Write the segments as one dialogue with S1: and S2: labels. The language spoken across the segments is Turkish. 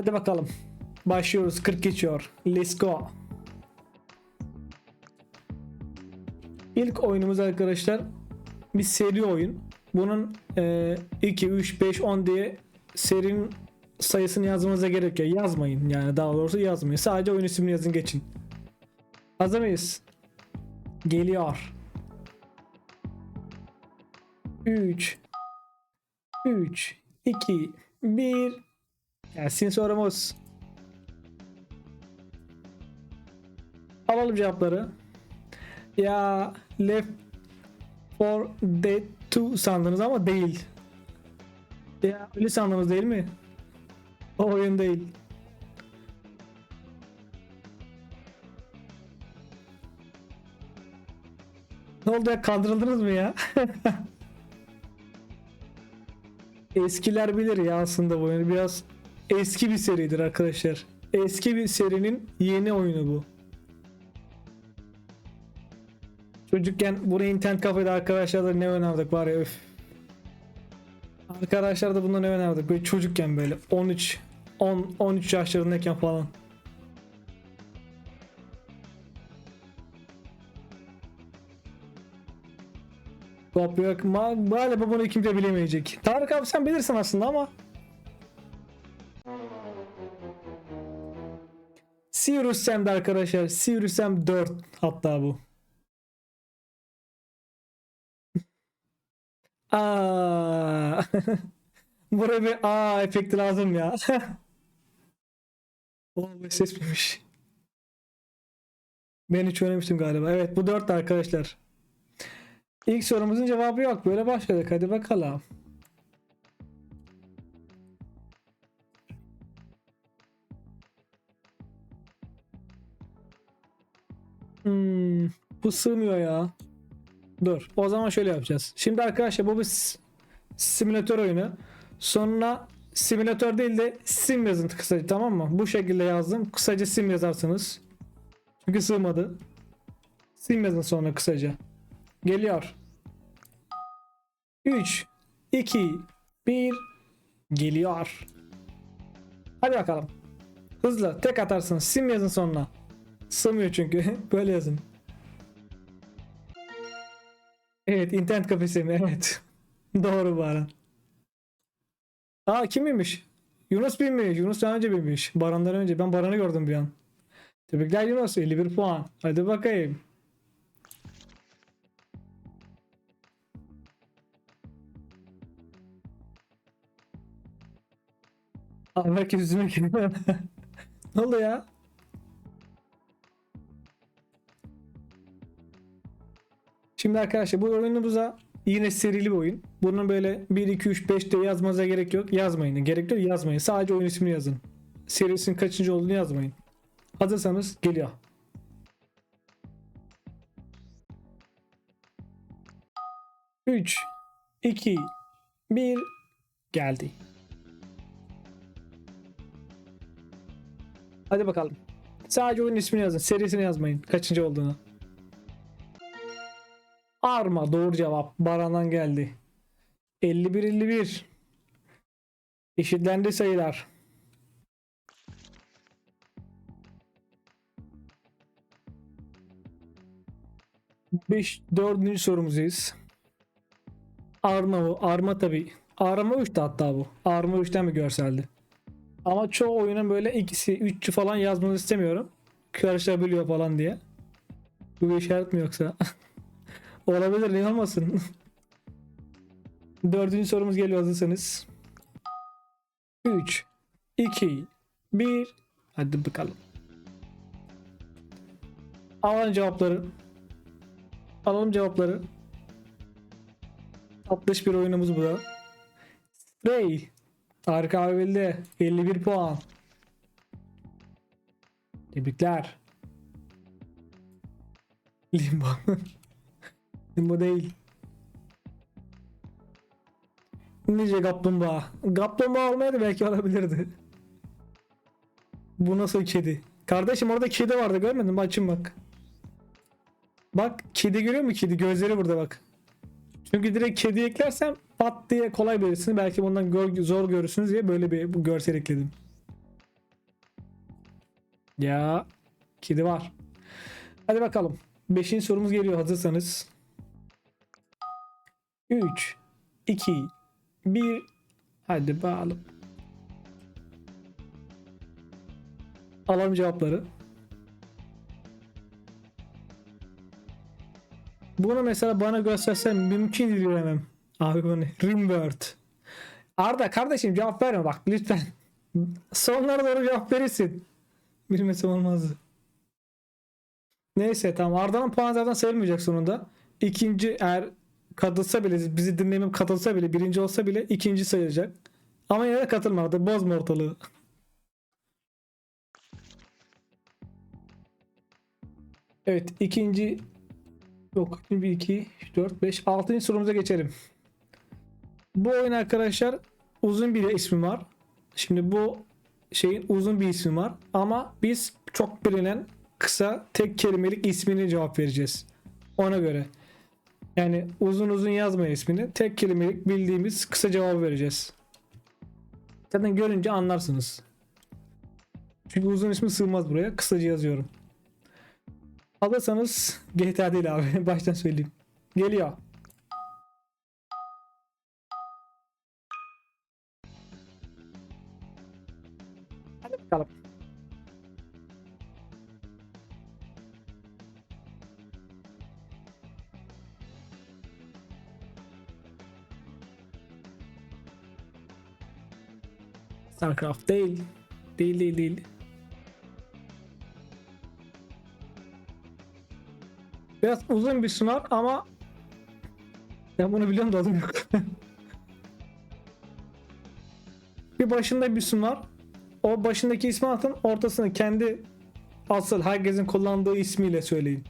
S1: Hadi bakalım. Başlıyoruz. 40 geçiyor. Let's go. İlk oyunumuz arkadaşlar bir seri oyun. Bunun e, 2, 3, 5, 10 diye serinin sayısını yazmanıza gerek yok. Yazmayın yani daha doğrusu yazmayın. Sadece oyun ismini yazın geçin. Hazır mıyız? Geliyor. 3 3 2 1 Gelsin sorumuz. Alalım cevapları. Ya Left 4 Dead 2 sandınız ama değil. Ya öyle sandınız değil mi? O oyun değil. Ne oldu ya kandırıldınız mı ya? Eskiler bilir ya aslında bu oyunu. Biraz eski bir seridir arkadaşlar. Eski bir serinin yeni oyunu bu. Çocukken bunu internet kafede arkadaşlarla ne oynardık var ya öf. Arkadaşlar da bundan ne oynardık böyle çocukken böyle 13 10 13 yaşlarındayken falan. Top yok. Ma- Galiba bunu kimse bilemeyecek. Tarık abi sen bilirsin aslında ama. Sirius Sam'de arkadaşlar. Sirius Sam 4 hatta bu. Aa. Buraya bir aa efekti lazım ya. bu ses miymiş? Ben hiç oynamıştım galiba. Evet bu 4 arkadaşlar. İlk sorumuzun cevabı yok. Böyle başladık. Hadi bakalım. Hmm, bu sığmıyor ya. Dur. O zaman şöyle yapacağız. Şimdi arkadaşlar bu bir simülatör oyunu. Sonuna simülatör değil de sim yazın kısaca tamam mı? Bu şekilde yazdım. Kısaca sim yazarsınız. Çünkü sığmadı. Sim yazın sonra kısaca. Geliyor. 3 2 1 geliyor. Hadi bakalım. Hızlı tek atarsınız. Sim yazın sonuna. Sığmıyor çünkü. Böyle yazın. Evet internet kafesi mi? Evet. Doğru Baran. Aa kim bilmiş? Yunus bilmiş. Yunus daha önce bilmiş. Baran'dan önce. Ben Baran'ı gördüm bir an. Tebrikler Yunus. 51 puan. Hadi bakayım. Herkes yüzüme geliyor. ne oldu ya? Şimdi arkadaşlar bu oyunumuza yine serili bir oyun. Bunun böyle 1, 2, 3, 5 diye yazmanıza gerek yok. Yazmayın. Gerek yok yazmayın. Sadece oyun ismini yazın. Serisinin kaçıncı olduğunu yazmayın. Hazırsanız geliyor. Üç, iki, bir, geldi. Hadi bakalım. Sadece oyun ismini yazın. Serisini yazmayın. Kaçıncı olduğunu. Arma doğru cevap. Baran'dan geldi. 51-51. Eşitlendi sayılar. 5 dördüncü sorumuzdayız. Arma bu. Arma tabi. Arma 3'tü hatta bu. Arma 3'ten bir görseldi. Ama çoğu oyunun böyle ikisi, üççü falan yazmanızı istemiyorum. Karışabiliyor falan diye. Bu bir işaret mi yoksa? Olabilir niye olmasın? Dördüncü sorumuz geliyor hazırsanız. 3, 2, 1. Hadi bakalım. Alalım cevapları. Alalım cevapları. Tatlış bir oyunumuz bu da. Stray. Tarık abi bildi. 51 puan. Tebrikler. Limbo. Limbo değil. Nice kaplumbağa. Kaplumbağa olmaydı belki olabilirdi. Bu nasıl kedi? Kardeşim orada kedi vardı görmedin mi? Açın bak. Bak kedi görüyor musun kedi? Gözleri burada bak. Çünkü direkt kedi eklersem pat diye kolay verirsiniz. Belki bundan gör- zor görürsünüz diye böyle bir bu görsel ekledim. Ya kedi var. Hadi bakalım. Beşinci sorumuz geliyor hazırsanız. 3 2 1 Hadi bakalım. Alalım cevapları. Bunu mesela bana göstersen mümkün değil bilemem. Abi bu ne? Rimworld. Arda kardeşim cevap verme bak lütfen. Sonlara doğru cevap verirsin. Bilmesem olmazdı. Neyse tamam Arda'nın puanı zaten sayılmayacak sonunda. İkinci eğer katılsa bile bizi dinlemem katılsa bile birinci olsa bile ikinci sayılacak. Ama yine katılmadı. Bozma ortalığı. Evet ikinci yok 1 2 4 5 6. sorumuza geçelim. Bu oyun arkadaşlar uzun bir ismi var. Şimdi bu şeyin uzun bir ismi var ama biz çok bilinen kısa tek kelimelik ismini cevap vereceğiz. Ona göre. Yani uzun uzun yazmayın ismini. Tek kelimelik bildiğimiz kısa cevabı vereceğiz. Zaten görünce anlarsınız. Çünkü uzun ismi sığmaz buraya. Kısaca yazıyorum. Alırsanız GTA değil abi. Baştan söyleyeyim. Geliyor. StarCraft değil. Değil değil değil. Biraz uzun bir sınav ama ben bunu biliyorum da yok. bir başında bir sınav. O başındaki ismi atın ortasını kendi asıl herkesin kullandığı ismiyle söyleyin.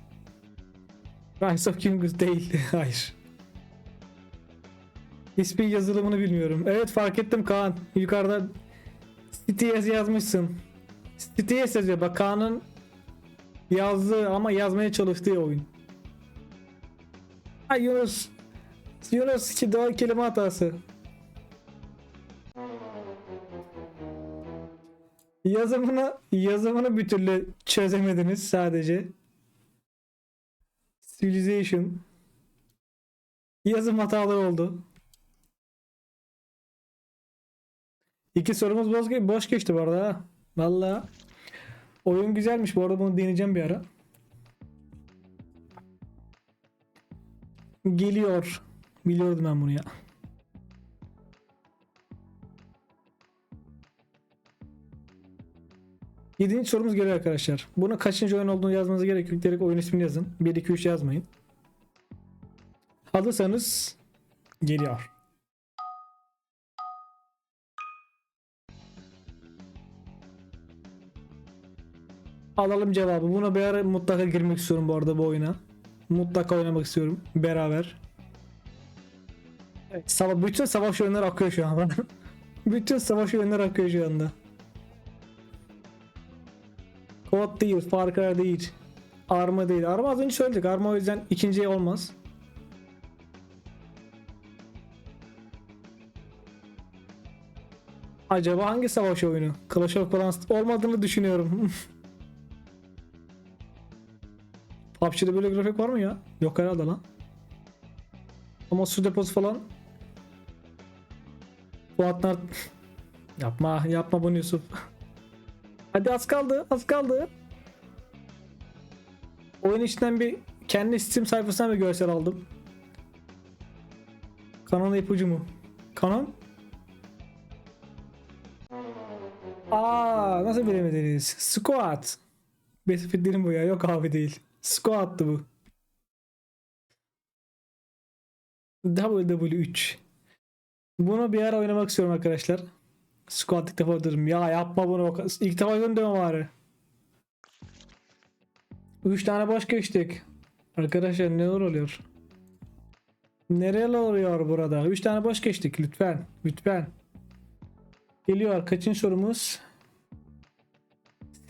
S1: Rise of Kings değil. Hayır. İsmin yazılımını bilmiyorum. Evet fark ettim Kaan. Yukarıda CTS yazmışsın. CTS yazıyor. Bak Kaan'ın yazdığı ama yazmaya çalıştığı oyun. Ha Yunus. Yunus ki doğru kelime hatası. Yazımını yazımını bir türlü çözemediniz sadece. Civilization. Yazım hataları oldu. İki sorumuz boş, boş geçti bu arada. ha. Valla. Oyun güzelmiş bu arada bunu deneyeceğim bir ara. Geliyor. Biliyordum ben bunu ya. Yedinci sorumuz geliyor arkadaşlar. Bunu kaçıncı oyun olduğunu yazmanıza gerek yok. Direkt oyun ismini yazın. 1, 2, 3 yazmayın. Hazırsanız geliyor. Alalım cevabı. Buna bir ara mutlaka girmek istiyorum bu arada bu oyuna. Mutlaka oynamak istiyorum beraber. Evet, sava bütün savaş oyunları akıyor şu an. bütün savaş oyunları akıyor şu anda. Kod değil, Far Cry değil. Arma değil. Arma az önce söyledik. Arma o yüzden ikinciye olmaz. Acaba hangi savaş oyunu? Clash of Clans olmadığını düşünüyorum. PUBG'de böyle grafik var mı ya? Yok herhalde lan. Ama su deposu falan. Fuatlar yapma yapma bunu Yusuf. Hadi az kaldı az kaldı. Oyun içinden bir kendi Steam sayfasından bir görsel aldım. Kanon ipucu mu? Kanon? Aa nasıl bilemediniz? Squat. Battlefield değilim bu ya. Yok abi değil. Squat'tı bu. WW3. Bunu bir ara oynamak istiyorum arkadaşlar. Squat ilk defa dedim. Ya yapma bunu. bak. İlk defa deme bari. 3 tane boş geçtik. Arkadaşlar neler oluyor? Nereler oluyor burada? 3 tane boş geçtik lütfen. Lütfen. Geliyor. Kaçıncı sorumuz?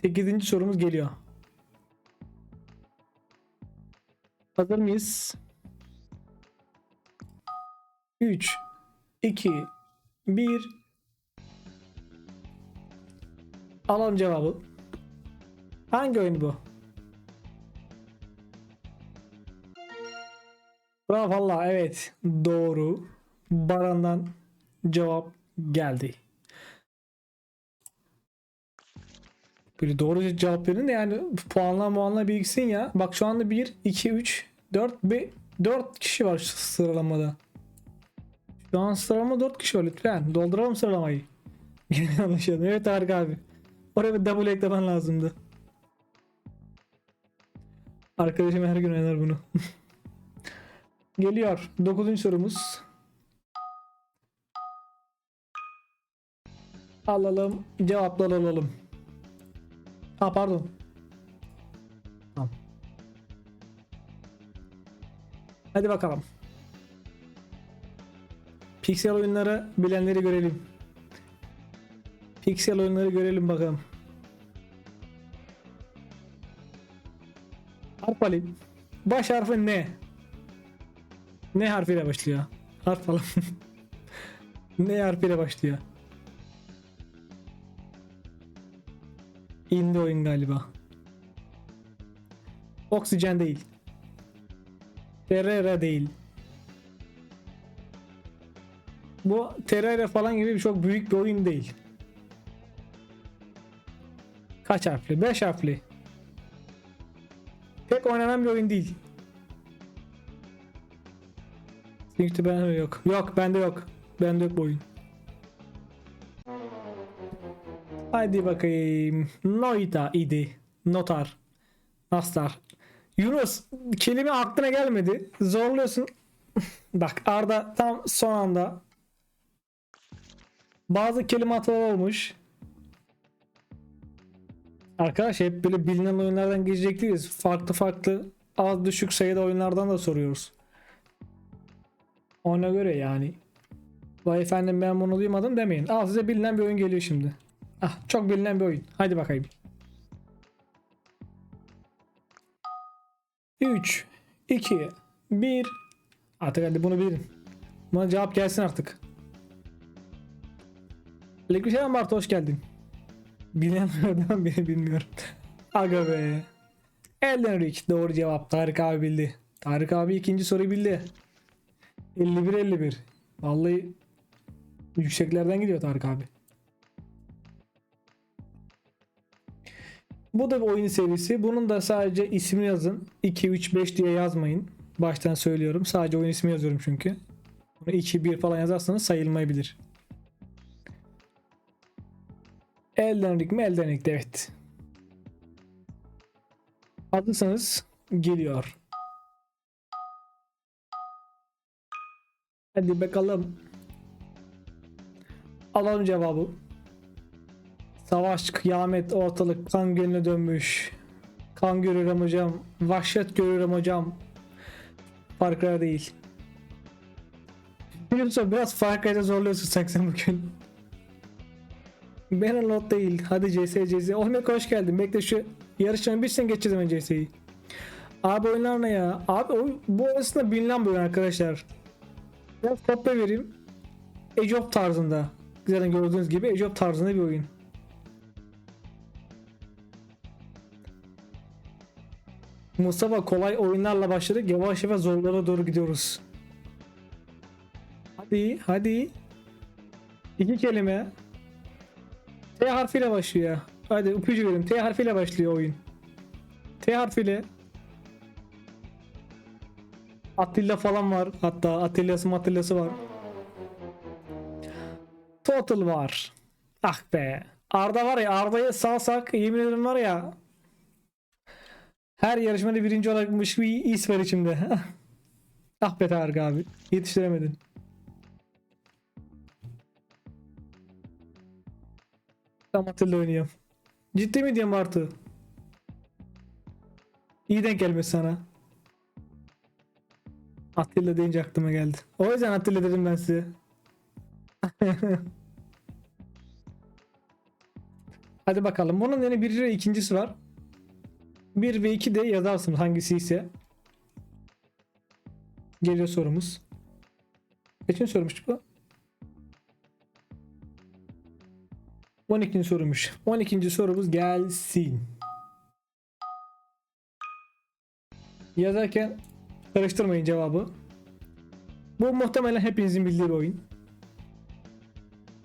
S1: 8. sorumuz geliyor. Hazır mıyız? 3 2 1 Alalım cevabı. Hangi oyun bu? Bravo valla evet doğru. Baran'dan cevap geldi. Böyle doğru cevap verin de yani puanla puanla bilgsin ya. Bak şu anda 1, 2, 3, 4, 5, 4 kişi var sıralamada. Şu an sıralama 4 kişi var lütfen. Dolduralım sıralamayı. Yine yanlış yazdım. Evet Tarık abi. Oraya bir double eklemen lazımdı. Arkadaşım her gün oynar bunu. Geliyor. 9. sorumuz. Alalım. Cevaplar alalım. Ha pardon. Tamam. Hadi bakalım. Pixel oyunları bilenleri görelim. Pixel oyunları görelim bakalım. Harf alayım. Baş harfi ne? Ne harfiyle başlıyor? Harf alalım. ne harfiyle başlıyor? İndi oyun galiba. Oksijen değil. Terrera değil. Bu Terrera falan gibi çok büyük bir oyun değil. Kaç harfli? 5 harfli. Pek oynanan bir oyun değil. Çünkü bende yok. Yok bende yok. Bende yok bu oyun. Hadi bakayım. Noita idi. Notar. Nastar. Yunus kelime aklına gelmedi. Zorluyorsun. Bak Arda tam son anda bazı kelime hataları olmuş. Arkadaş hep böyle bilinen oyunlardan girecek değiliz. Farklı farklı az düşük sayıda oyunlardan da soruyoruz. Ona göre yani. Vay efendim ben bunu duymadım demeyin. Al size bilinen bir oyun geliyor şimdi. Ah çok bilinen bir oyun. Hadi bakayım. 3 2 1 Artık hadi bunu bilin. Buna cevap gelsin artık. Aleykümselam Bartu hoş geldin. Bilenlerden biri bilmiyorum. Aga be. Elden Ring doğru cevap. Tarık abi bildi. Tarık abi ikinci soruyu bildi. 51-51. Vallahi yükseklerden gidiyor Tarık abi. Bu da bir oyun serisi. Bunun da sadece ismini yazın. 2, 3, 5 diye yazmayın. Baştan söylüyorum. Sadece oyun ismi yazıyorum çünkü. Bunu 2, 1 falan yazarsanız sayılmayabilir. Elden Ring mi? Elden Ring evet. Hazırsanız geliyor. Hadi bakalım. Alalım cevabı. Savaş, kıyamet, ortalık kan gölüne dönmüş. Kan görüyorum hocam. Vahşet görüyorum hocam. Far Cry değil. Biliyorsun biraz Far Cry'da zorluyorsun sen, bugün. Bannerlord değil. Hadi CS CS. Olmek hoş geldin. Bekle şu yarışmanı bitsin geçeceğiz hemen CS'yi. Abi oyunlar ne ya? Abi o, bu aslında bilinen bir oyun arkadaşlar. Biraz kopya vereyim. Age of tarzında. Zaten gördüğünüz gibi Age of tarzında bir oyun. Mustafa kolay oyunlarla başladık. Yavaş yavaş zorlara doğru gidiyoruz. Hadi hadi. İki kelime. T harfiyle başlıyor. Hadi ipucu verim. T harfiyle başlıyor oyun. T harfiyle. Atilla falan var. Hatta Atilla'sı Matilla'sı var. Total var. Ah be. Arda var ya Arda'yı salsak yemin ederim var ya her yarışmada birinci olacakmış bir his var içimde. ah be Tarık abi. Yetiştiremedin. Tam Atilla oynuyorum. Ciddi mi diyorum Bartu? İyi denk gelmiş sana. Atilla deyince aklıma geldi. O yüzden Atilla dedim ben size. Hadi bakalım. Bunun yine bir ikincisi var. 1 ve 2 de yazarsınız hangisi ise. Geliyor sorumuz. Kaçıncı sorumuş bu? 12. sorumuş. 12. sorumuz gelsin. Yazarken karıştırmayın cevabı. Bu muhtemelen hepinizin bildiği bir oyun.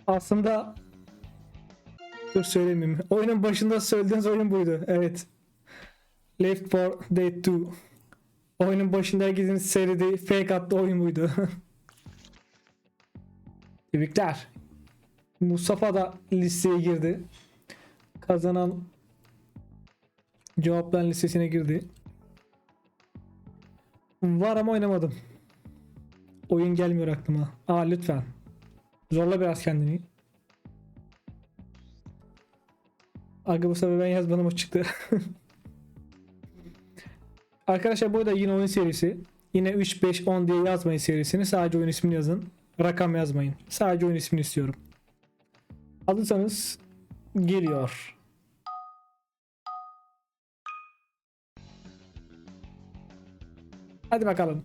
S1: Aslında dur söylemeyeyim. Oyunun başında söylediğiniz oyun buydu. Evet. Left 4 Dead 2. Oyunun başında herkesin seridi fake adlı oyun buydu. Tebrikler. Mustafa da listeye girdi. Kazanan cevapların listesine girdi. Var ama oynamadım. Oyun gelmiyor aklıma. Aa lütfen. Zorla biraz kendini. Aga bu sefer ben yazmadım o çıktı. Arkadaşlar bu da yine oyun serisi. Yine 3, 5, 10 diye yazmayın serisini. Sadece oyun ismini yazın. Rakam yazmayın. Sadece oyun ismini istiyorum. Alırsanız geliyor. Hadi bakalım.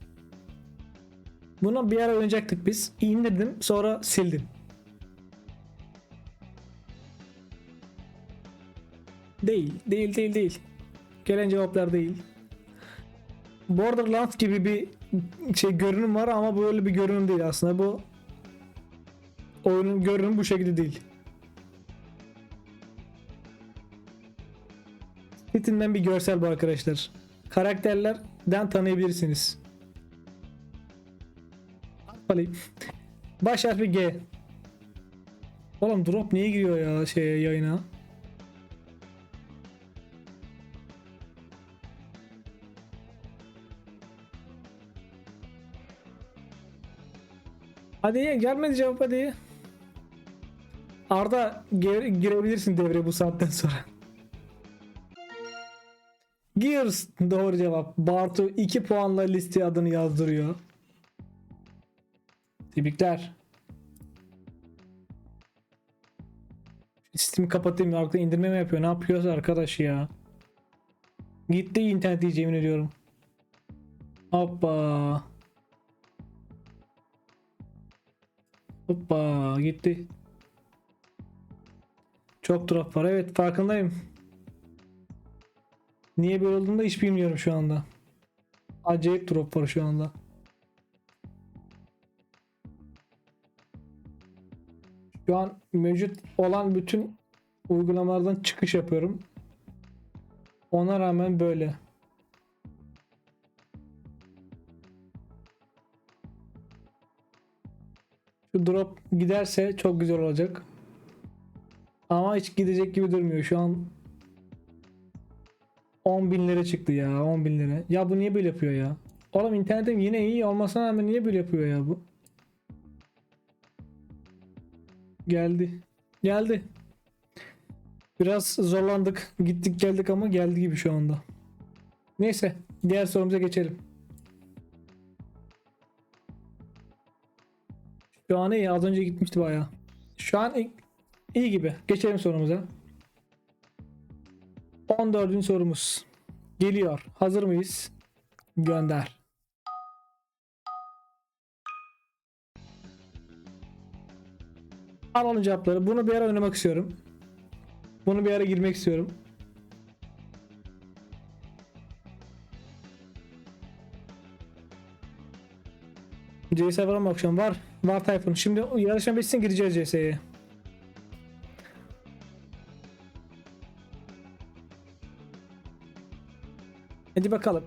S1: Bunu bir ara oynayacaktık biz. İndirdim sonra sildim. Değil, değil, değil, değil. Gelen cevaplar değil. Borderlands gibi bir şey görünüm var ama bu öyle bir görünüm değil aslında. Bu oyunun görünümü bu şekilde değil. Steam'den bir görsel bu arkadaşlar. Karakterlerden tanıyabilirsiniz. Alayım. Baş harfi G. Oğlum drop niye giriyor ya şeye yayına? Hadi gelmedi cevap hadi. Arda gir- girebilirsin devreye bu saatten sonra. Gears doğru cevap. Bartu 2 puanla listeye adını yazdırıyor. Tebrikler. Sistemi kapatayım. Arka indirme mi yapıyor? Ne yapıyorsa arkadaş ya. Gitti internet diyeceğim ediyorum. Hoppa. Hoppa gitti. Çok drop var. Evet farkındayım. Niye böyle olduğunu hiç bilmiyorum şu anda. Acayip drop var şu anda. Şu an mevcut olan bütün uygulamalardan çıkış yapıyorum. Ona rağmen böyle. Drop giderse çok güzel olacak. Ama hiç gidecek gibi durmuyor. Şu an 10 bin lira çıktı ya 10 bin lira. Ya bu niye böyle yapıyor ya? Oğlum internetim yine iyi olmasına rağmen niye böyle yapıyor ya bu? Geldi. Geldi. Biraz zorlandık. Gittik geldik ama geldi gibi şu anda. Neyse. Diğer sorumuza geçelim. Şu an iyi. Az önce gitmişti bayağı. Şu an iyi, iyi gibi. Geçelim sorumuza. 14. sorumuz. Geliyor. Hazır mıyız? Gönder. Alalım cevapları. Bunu bir ara oynamak istiyorum. Bunu bir ara girmek istiyorum. CS var mı akşam? Var. Var Tayfun. Şimdi yarışma bitsin gireceğiz CS'ye. Hadi bakalım.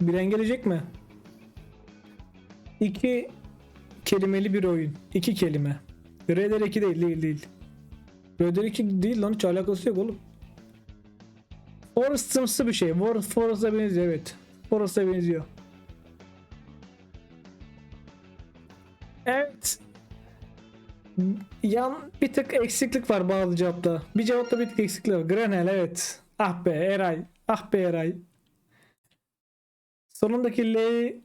S1: Bilen gelecek mi? İki kelimeli bir oyun. İki kelime. Raider 2 değil değil değil. Raider 2 değil lan hiç alakası yok oğlum. Forest'ımsı bir şey. For- Forest'a benziyor evet. Forest'a benziyor. Yan bir tık eksiklik var bazı cevapta. Bir cevapta bir tık eksiklik var. Grenell evet. Ah be Eray. Ah be Eray. Sonundaki L'yi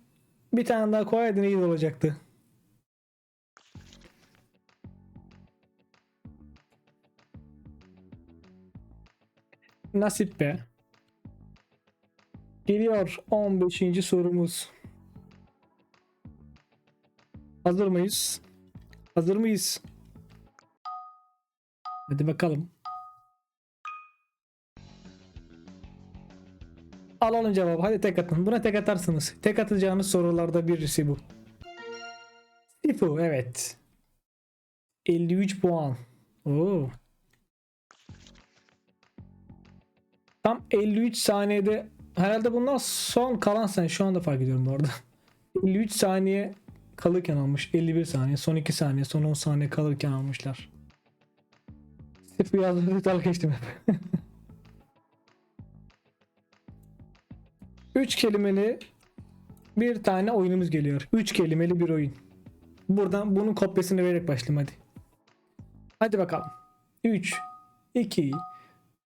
S1: bir tane daha koyaydın iyi olacaktı. Nasip be. Geliyor 15. sorumuz. Hazır mıyız? Hazır mıyız? Hadi bakalım. Alalım cevabı. Hadi tek atın. Buna tek atarsınız. Tek atacağınız sorularda birisi bu. Sifu evet. 53 puan. Oo. Tam 53 saniyede herhalde bunlar son kalan sen şu anda fark ediyorum bu arada. 53 saniye kalırken almış. 51 saniye, son 2 saniye, son 10 saniye kalırken almışlar. Sifu yazdığı dalga geçtim hep. 3 kelimeli bir tane oyunumuz geliyor. 3 kelimeli bir oyun. Buradan bunun kopyasını vererek başlayayım hadi. Hadi bakalım. 3 2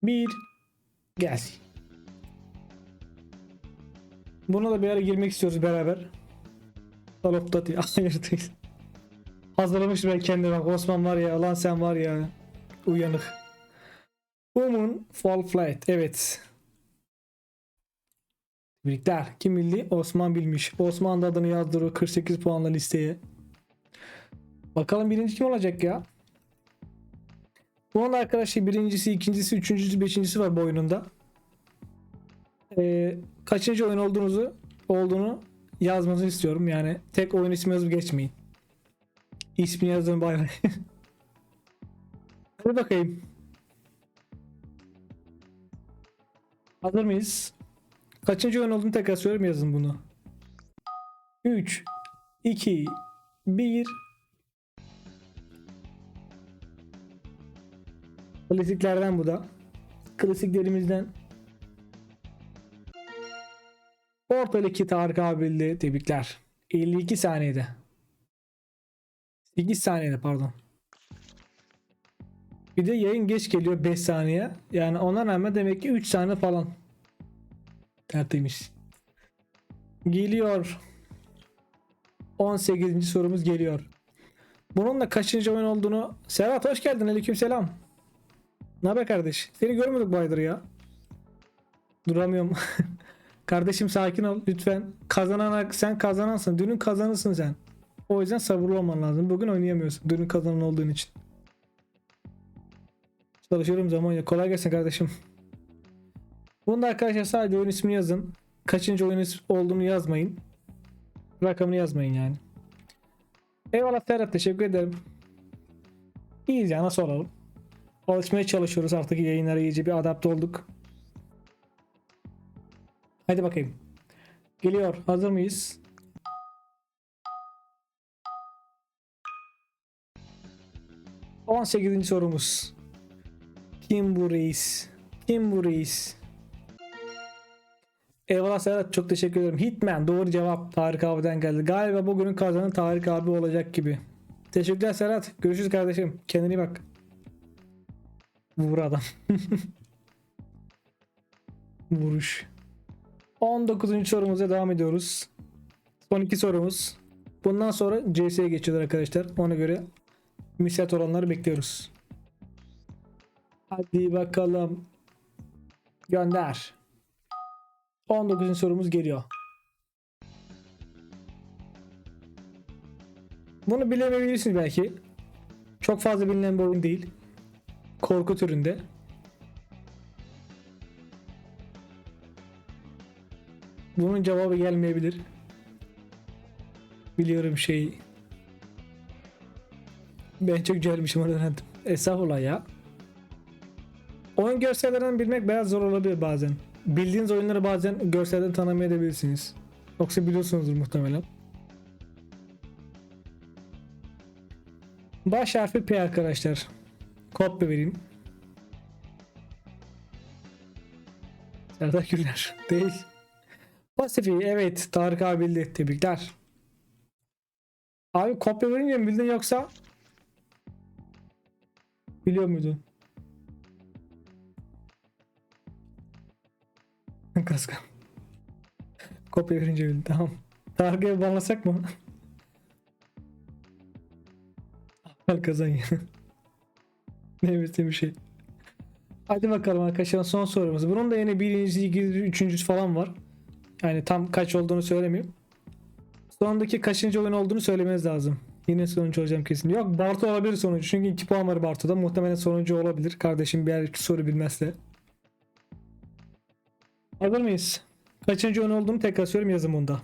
S1: 1 gelsin. Buna da bir ara girmek istiyoruz beraber. Of Duty. Hayır değil. Hazırlamış ben kendime. Osman var ya. Lan sen var ya. Uyanık. Woman Fall Flight. Evet. Tebrikler. Kim bildi? Osman bilmiş. Osman da adını yazdırıyor 48 puanla listeye. Bakalım birinci kim olacak ya? Bunun arkadaşı birincisi, ikincisi, üçüncüsü, beşincisi var bu oyununda. Ee, kaçıncı oyun olduğunuzu olduğunu yazmanızı istiyorum. Yani tek oyun ismi yazıp geçmeyin. İsmini yazın bay bay. Hadi bakayım. Hazır mıyız? Kaçıncı oyun olduğunu tekrar söyleyeyim yazın bunu. 3 2 1 Klasiklerden bu da. Klasiklerimizden. Portal 2 Tarık abildi. Tebrikler. 52 saniyede. 8 saniyede pardon. Bir de yayın geç geliyor 5 saniye. Yani ona rağmen demek ki 3 saniye falan. Tertemiz. Geliyor. 18. sorumuz geliyor. Bunun da kaçıncı oyun olduğunu Serhat hoş geldin. Aleykümselam. Ne haber kardeş? Seni görmedik bu aydır ya. Duramıyorum. Kardeşim sakin ol lütfen. Kazanan sen kazanansın. Dünün kazanırsın sen. O yüzden sabırlı olman lazım. Bugün oynayamıyorsun. Dünün kazanan olduğun için. Çalışıyorum zaman ya. Kolay gelsin kardeşim. Bunda arkadaşlar sadece oyun ismini yazın. Kaçıncı oyun olduğunu yazmayın. Rakamını yazmayın yani. Eyvallah Ferhat teşekkür ederim. İyiyiz ya nasıl olalım? Alışmaya çalışıyoruz artık yayınlara iyice bir adapte olduk. Hadi bakayım. Geliyor. Hazır mıyız? On sekizinci sorumuz. Kim bu reis? Kim bu reis? Eyvallah Serhat çok teşekkür ederim. Hitman doğru cevap Tarık abiden geldi. Galiba bugünün kazanı Tarık abi olacak gibi. Teşekkürler Serhat. Görüşürüz kardeşim. Kendine bak. Vur adam. Vuruş. 19. sorumuza devam ediyoruz. Son iki sorumuz. Bundan sonra CS'ye geçiyorlar arkadaşlar. Ona göre müsait olanları bekliyoruz. Hadi bakalım. Gönder. 19. sorumuz geliyor. Bunu bilemeyebilirsiniz belki. Çok fazla bilinen bir oyun değil. Korku türünde. Bunun cevabı gelmeyebilir. Biliyorum şey. Ben çok oradan öğrendim. Estağfurullah ya. Oyun görsellerinden bilmek biraz zor olabilir bazen. Bildiğiniz oyunları bazen görselden tanımayabilirsiniz. Yoksa biliyorsunuzdur muhtemelen. Baş harfi P arkadaşlar. Kopya vereyim. Serdar Güler. Değil. Pasifi evet Tarık abi bildi. Tebrikler. Abi kopya verince mi bildin yoksa? Biliyor muydun? Kaskan. Kopya verince bildin tamam. Tarık'ı bağlasak mı? Al kazan ya. Neymiş bir şey. Hadi bakalım arkadaşlar son sorumuz. Bunun da yine birincisi, ikincisi, üçüncüsü falan var. Yani tam kaç olduğunu söylemeyeyim. Sonundaki kaçıncı oyun olduğunu söylemeniz lazım. Yine sonuncu olacağım kesin. Yok Bartu olabilir sonuncu. Çünkü 2 puan var Bartu'da. Muhtemelen sonuncu olabilir. Kardeşim bir iki soru bilmezse. Hazır mıyız? Kaçıncı oyun olduğunu tekrar söyleyeyim yazın bunda.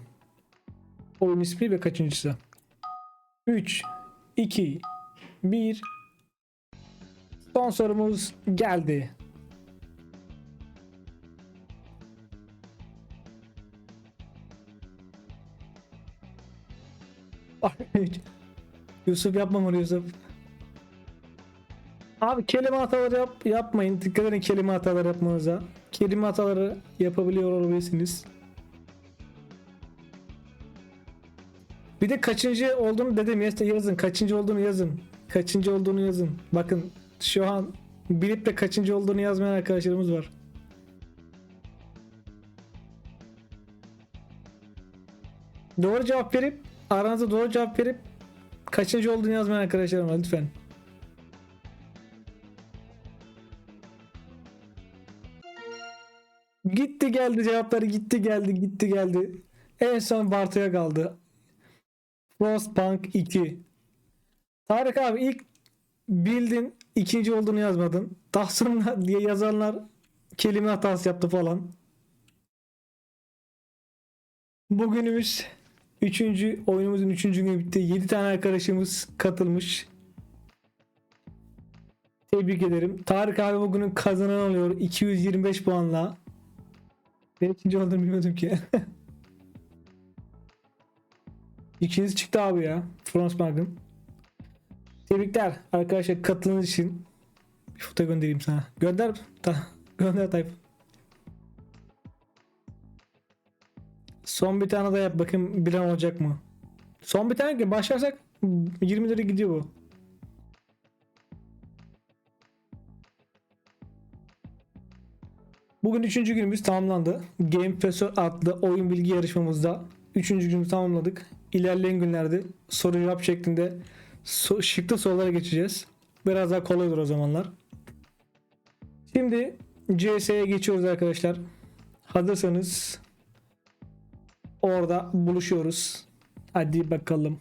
S1: Oyun ismi ve kaçıncısı. 3, 2, 1. Son sorumuz geldi. Yusuf yapmamalı Yusuf. Abi kelime hataları yap, yapmayın. Dikkat edin kelime hataları yapmanıza. Kelime hataları yapabiliyor olabilirsiniz. Bir de kaçıncı olduğunu dedim ya yazın. Kaçıncı olduğunu yazın. Kaçıncı olduğunu yazın. Bakın şu an bilip de kaçıncı olduğunu yazmayan arkadaşlarımız var. Doğru cevap verip aranızda doğru cevap verip kaçıncı olduğunu yazmayan arkadaşlarım var lütfen. Gitti geldi cevapları gitti geldi gitti geldi. En son Bartu'ya kaldı. Frostpunk 2. Tarık abi ilk bildin ikinci olduğunu yazmadın. Daha diye yazanlar kelime hatası yaptı falan. Bugünümüz üçüncü oyunumuzun üçüncü günü bitti. 7 tane arkadaşımız katılmış. Tebrik ederim. Tarık abi bugünün kazanan oluyor 225 puanla. Ben ikinci olduğunu bilmiyordum ki. İkiniz çıktı abi ya. Frostbank'ın. Tebrikler arkadaşlar katıldığınız için. Bir foto göndereyim sana. Gönder. Ta, gönder Tayfun. Son bir tane daha yap bakayım bilen olacak mı? Son bir tane ki başlarsak 20 lira gidiyor bu. Bugün üçüncü günümüz tamamlandı. Game Professor adlı oyun bilgi yarışmamızda üçüncü günümüzü tamamladık. İlerleyen günlerde soru cevap şeklinde so şıklı sorulara geçeceğiz. Biraz daha kolay olur o zamanlar. Şimdi CS'ye geçiyoruz arkadaşlar. Hazırsanız orada buluşuyoruz. Hadi bakalım.